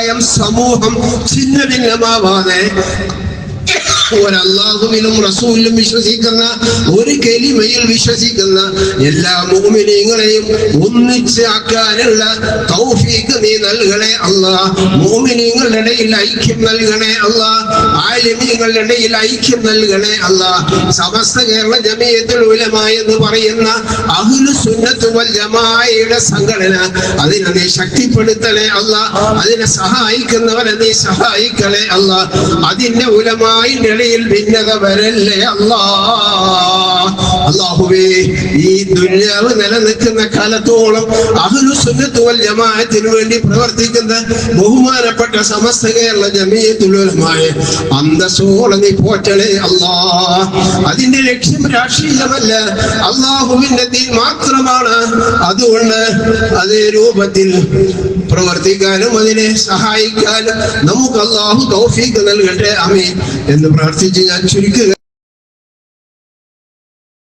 സമുദായം സമൂഹം ഛിന്ന ഭിന്നമാവാതെ ഒരല്ലാഹുവിലും റസൂലിലും വിശ്വസിക്കുന്ന ഒരു കെലിമയിൽ വിശ്വസിക്കുന്ന എല്ലാ മോമിനിങ്ങളെയും ഒന്നിച്ച് ആക്കാനുള്ള നീ നൽകണേ അല്ലാ മോമിനിങ്ങളുടെ ഇടയിൽ ഐക്യം നൽകണേ അല്ലാ ആലിമീങ്ങളുടെ ഇടയിൽ ഐക്യം നൽകണേ അല്ലാ സമസ്ത കേരള ജമീയത്തിൽ ഉലമ എന്ന് പറയുന്ന അഹ്ലു സുന്നത്ത് വൽ ജമാഅയുടെ സംഘടന അതിനെ നീ ശക്തിപ്പെടുത്തണേ അല്ലാ അതിനെ സഹായിക്കുന്നവരെ നീ സഹായിക്കണേ അല്ലാ അതിന്റെ ഉലമായിന്റെ ഇടയിൽ ഭിന്നത വരല്ലേ അല്ലാ? അള്ളാഹുവേ ഈ ദുര്യാവ് നിലനിൽക്കുന്ന കാലത്തോളം അഹ്ലു സുന്നത്ത് വൽ ജമാഅത്തിന് വേണ്ടി പ്രവർത്തിക്കുന്ന ബഹുമാനപ്പെട്ട സമസ്ത കേരള ജമീയത്തുലമായ അന്തസ്സോടെ നീ പോറ്റളേ അല്ലാ. അതിന്റെ ലക്ഷ്യം രാഷ്ട്രീയമല്ല. അള്ളാഹുവിന്റെ തീ മാത്രമാണ്. അതുകൊണ്ട് അതേ രൂപത്തിൽ പ്രവർത്തിക്കാനും അതിനെ സഹായിക്കാനും നമുക്ക് അള്ളാഹു തൗഫീഖ് നൽകട്ടെ. അമീൻ എന്ന് പ്രാർത്ഥിച്ച് ഞാൻ ചുരുക്കുക